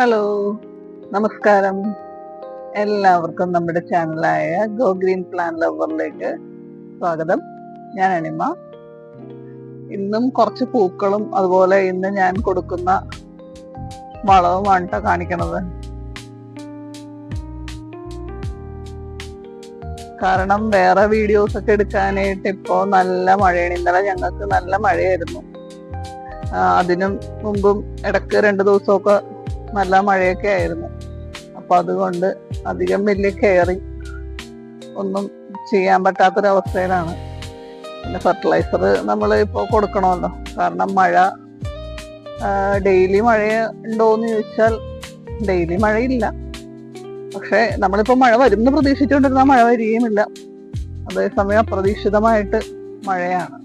Hello നമസ്കാരം. എല്ലാവർക്കും നമ്മുടെ ചാനലായ ഗോ ഗ്രീൻ പ്ലാൻ ലവറിലേക്ക് സ്വാഗതം. ഞാൻ അനിമ. ഇന്നും കുറച്ച് പൂക്കളും അതുപോലെ ഇന്ന് ഞാൻ കൊടുക്കുന്ന വളവുമാണ് കേട്ടോ കാണിക്കണത്. കാരണം വേറെ വീഡിയോസ് ഒക്കെ എടുക്കാനായിട്ട് ഇപ്പോ നല്ല മഴയാണ്. ഇന്നലെ ഞങ്ങൾക്ക് നല്ല മഴയായിരുന്നു. അതിനും മുമ്പും ഇടയ്ക്ക് രണ്ട് ദിവസമൊക്കെ നല്ല മഴയൊക്കെ ആയിരുന്നു. അപ്പൊ അതുകൊണ്ട് അധികം വലിയ കെയറിങ് ഒന്നും ചെയ്യാൻ പറ്റാത്തൊരവസ്ഥയിലാണ്. പിന്നെ ഫെർട്ടിലൈസർ നമ്മൾ ഇപ്പോൾ കൊടുക്കണമല്ലോ. കാരണം മഴ ഡെയിലി മഴ ഉണ്ടോയെന്ന് ചോദിച്ചാൽ ഡെയിലി മഴയില്ല. പക്ഷെ നമ്മളിപ്പോൾ മഴ വരുമെന്ന് പ്രതീക്ഷിച്ചുകൊണ്ടിരുന്ന മഴ വരികയുമില്ല. അതേസമയം അപ്രതീക്ഷിതമായിട്ട് മഴയാണ്.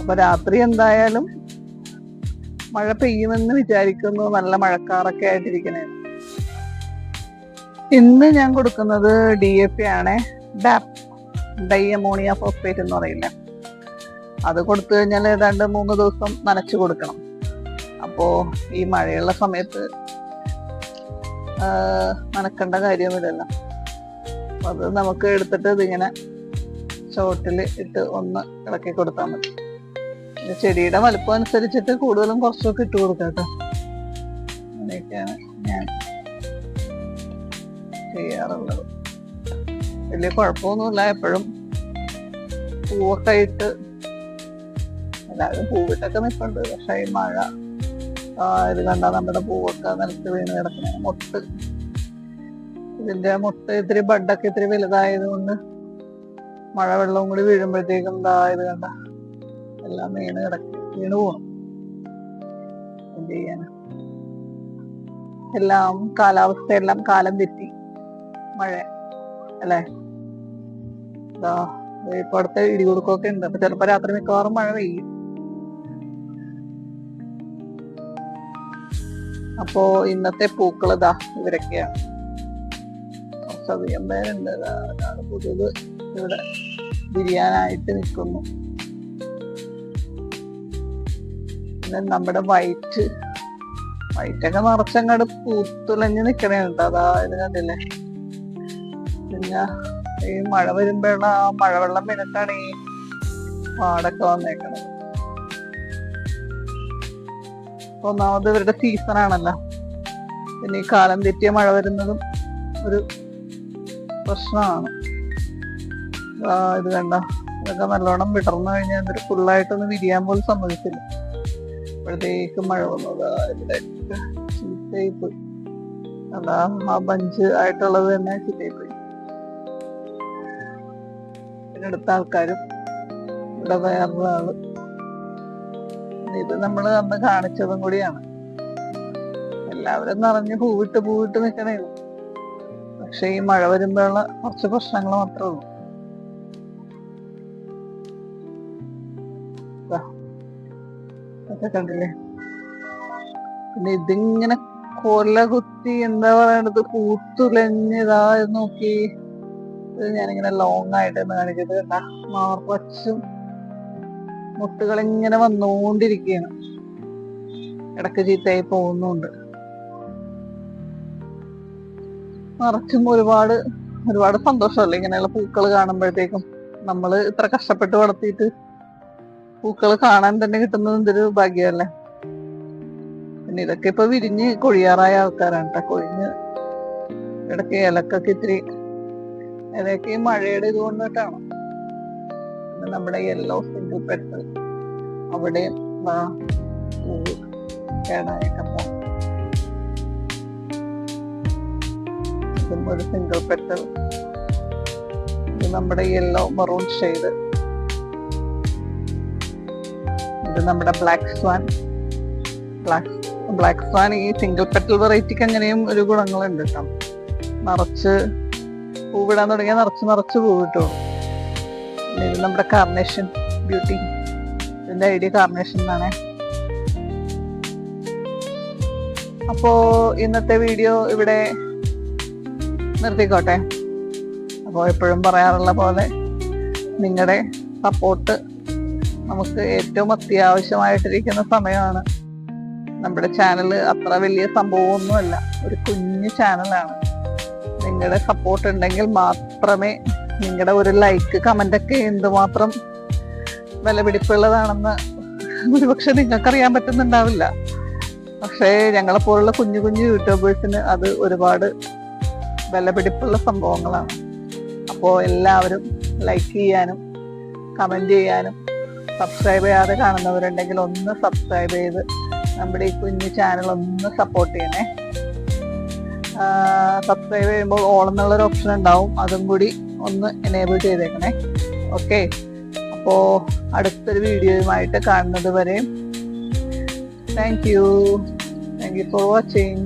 അപ്പൊ രാത്രി എന്തായാലും മഴ പെയ്യുമെന്ന് വിചാരിക്കുന്നു. നല്ല മഴക്കാറൊക്കെ ആയിട്ടിരിക്കണേ. ഇന്ന് ഞാൻ കൊടുക്കുന്നത് ഡി എ പി ആണ്. ഡാപ്പ് ഡൈ അമോണിയ ഫോസ്ഫേറ്റ് എന്ന് പറയില്ല. അത് കൊടുത്തു കഴിഞ്ഞാൽ ഏതാണ്ട് മൂന്ന് ദിവസം നനച്ചു കൊടുക്കണം. അപ്പോ ഈ മഴയുള്ള സമയത്ത് നനക്കേണ്ട കാര്യമില്ലല്ലോ അത് നമുക്ക് എടുത്തിട്ട് ഇതിങ്ങനെ ചോട്ടിൽ ഇട്ട് ഒന്ന് ഇളക്കി കൊടുത്താൽ മതി. ചെടിയുടെ വലുപ്പം അനുസരിച്ചിട്ട് കൂടുതലും കുറച്ചൊക്കെ ഇട്ട് കൊടുക്കാം കേട്ടോ. അങ്ങനെയൊക്കെയാണ് ഞാൻ ചെയ്യാറുള്ളത്. വലിയ കുഴപ്പമൊന്നുമില്ല എപ്പോഴും പൂവൊക്കെ ഇട്ട് എല്ലാവരും പൂവിട്ടൊക്കെ നിൽപ്പുണ്ട്. പക്ഷേ ഈ മഴ ഇത് കണ്ട നമ്മുടെ പൂവൊക്കെ നിലത്ത് വീണ് കിടക്കുന്ന മുട്ട്. ഇതിന്റെ മുട്ട് ഇത്തിരി ബഡൊക്കെ ഇത്തിരി വലുതായത് കൊണ്ട് മഴ വെള്ളവും കൂടി വീഴുമ്പോഴത്തേക്കും ഇതാ ഇത് കണ്ട എല്ലാം വീണ് കിടക്കും വീണ് പോകണം എന്ത് ചെയ്യാനാ എല്ലാം കാലാവസ്ഥ എല്ലാം കാലം തെറ്റി. മഴ അല്ലേ? ഇതാ ഇപ്പൊ അടുത്ത ഇടികൊടുക്കൊക്കെ ഉണ്ട്. അപ്പൊ ചിലപ്പോ രാത്രി മിക്കവാറും മഴ പെയ്യും. അപ്പോ ഇന്നത്തെ പൂക്കൾ ഇതാ ഇവരൊക്കെയാണ്. കുറച്ചധികം പേരുണ്ട് പുതിയത്. ഇവിടെ വിരിയാനായിട്ട് നിൽക്കുന്നു നമ്മുടെ വൈറ്റ് വൈറ്റ് ഒക്കെ നിറച്ചങ്ങോട്ട് പൂത്തുലഞ്ഞ് നിക്കണേ കേട്ടോ അതാ ഇത് കണ്ടില്ലേ? പിന്നെ ഈ മഴ വരുമ്പോഴുള്ള ആ മഴവെള്ളം വീണിട്ടാണ് ഈ പാടൊക്കെ വന്നേക്കണത്. ഒന്നാമത് ഇവരുടെ സീസൺ ആണല്ലോ. പിന്നെ ഈ കാലം തെറ്റിയ മഴ വരുന്നതും ഒരു പ്രശ്നമാണ്. ഇത് കണ്ട? ഇതൊക്കെ നല്ലോണം വിടർന്നു കഴിഞ്ഞാൽ ഫുള്ളായിട്ടൊന്ന് വിരിയാൻ പോലും സമ്മതിച്ചില്ല അപ്പോഴത്തേക്കും മഴ വന്നത്. ഇവിടെ ചീത്തയായി പോയി. അതാ ആ ബഞ്ച് ആയിട്ടുള്ളത് തന്നെ ചീത്തയായി പോയി. പിന്നെ അടുത്ത ആൾക്കാരും ഇവിടെ ആൾ ഇത് നമ്മൾ അന്ന് കാണിച്ചതും കൂടിയാണ്. എല്ലാവരും നിറഞ്ഞ് പൂവിട്ട് പൂവിട്ട് നിൽക്കണേ പക്ഷെ ഈ മഴ വരുമ്പോഴുള്ള കുറച്ച് പ്രശ്നങ്ങൾ മാത്രമേ ഉള്ളൂ. ഇതൊക്കെ കണ്ടില്ലേ? പിന്നെ ഇതിങ്ങനെ കൊല കുത്തി എന്താ പറയണത്? കൂത്തുലഞ്ഞതാ നോക്കി. ഇത് ഞാനിങ്ങനെ ലോങ് ആയിട്ട് കാണിച്ചത് കണ്ട. മാർപ്പച്ചും മുട്ടുകൾ ഇങ്ങനെ വന്നുകൊണ്ടിരിക്കുകയാണ് ഇടയ്ക്ക് ചീത്തയായി പോകുന്നുണ്ട്. മറച്ചും ഒരുപാട് ഒരുപാട് സന്തോഷമല്ലേ? ഇങ്ങനെയുള്ള പൂക്കൾ കാണുമ്പോഴത്തേക്കും നമ്മൾ ഇത്ര കഷ്ടപ്പെട്ട് വളർത്തിയിട്ട് പൂക്കൾ കാണാൻ തന്നെ കിട്ടുന്നത് എന്തൊരു ഭാഗ്യമല്ലേ പിന്നെ ഇതൊക്കെ ഇപ്പൊ വിരിഞ്ഞ് കൊഴിയാറായ ആൾക്കാരാണ് കേട്ടോ കൊഴിഞ്ഞ് ഇടയ്ക്ക് ഇലക്കൊക്കെ ഇത്തിരി ഇലയൊക്കെ ഈ മഴയുടെ ഇത് കൊണ്ടിട്ടാണ്. നമ്മുടെ യെല്ലോ സിംഗിൾ പെട്ട് അവിടെ കേടായൊക്കെ ഇതും സിംഗിൾ ഇത് നമ്മുടെ യെല്ലോ മറൂൺ ഷെയ്ഡ് ഇത് നമ്മുടെ black swan black black swan ഈ സിംഗിൾ പെറ്റൽ വെറൈറ്റിക്ക് അങ്ങനെയും ഒരു ഗുണങ്ങളുണ്ട് കേട്ടോ നിറച്ച് പൂവിടാൻ തുടങ്ങിയാൽ നിറച്ച് നിറച്ച് പൂവിട്ടു ഇത് നമ്മുടെ കാർണേഷൻ ബ്യൂട്ടി ഇതിന്റെ ഐഡിയ കാർണേഷൻ എന്നാണ് അപ്പോ ഇന്നത്തെ വീഡിയോ ഇവിടെ നിർത്തിക്കോട്ടെ. അപ്പോൾ എപ്പോഴും പറയാറുള്ള പോലെ നിങ്ങളുടെ സപ്പോർട്ട് നമുക്ക് ഏറ്റവും അത്യാവശ്യമായിട്ടിരിക്കുന്ന സമയമാണ്. നമ്മുടെ ചാനൽ അത്ര വലിയ സംഭവമൊന്നുമല്ല. ഒരു കുഞ്ഞു ചാനലാണ് നിങ്ങളുടെ സപ്പോർട്ട് ഉണ്ടെങ്കിൽ മാത്രമേ നിങ്ങളുടെ ഒരു ലൈക്ക് കമന്റ് ഒക്കെ എന്തുമാത്രം വിലപിടിപ്പുള്ളതാണെന്ന് ഒരുപക്ഷെ നിങ്ങൾക്കറിയാൻ പറ്റുന്നുണ്ടാവില്ല. പക്ഷേ ഞങ്ങളെപ്പോലുള്ള കുഞ്ഞു കുഞ്ഞു യൂട്യൂബേഴ്സിന് അത് ഒരുപാട് വിലപിടിപ്പുള്ള സംഭവങ്ങളാണ്. അപ്പോൾ എല്ലാവരും ലൈക്ക് ചെയ്യാനും കമന്റ് ചെയ്യാനും സബ്സ്ക്രൈബ് ചെയ്യാതെ കാണുന്നവരുണ്ടെങ്കിൽ ഒന്ന് സബ്സ്ക്രൈബ് ചെയ്ത് നമ്മുടെ ഈ കുഞ്ഞു ചാനൽ ഒന്ന് സപ്പോർട്ട് ചെയ്യണേ. സബ്സ്ക്രൈബ് ചെയ്യുമ്പോൾ ഓൾ എന്നുള്ളൊരു ഓപ്ഷൻ ഉണ്ടാവും. അതും കൂടി ഒന്ന് എനേബിൾ ചെയ്തേക്കണേ. ഓക്കെ അപ്പോൾ അടുത്തൊരു വീഡിയോയുമായിട്ട് കാണുന്നത് വരെ thank you thank you for watching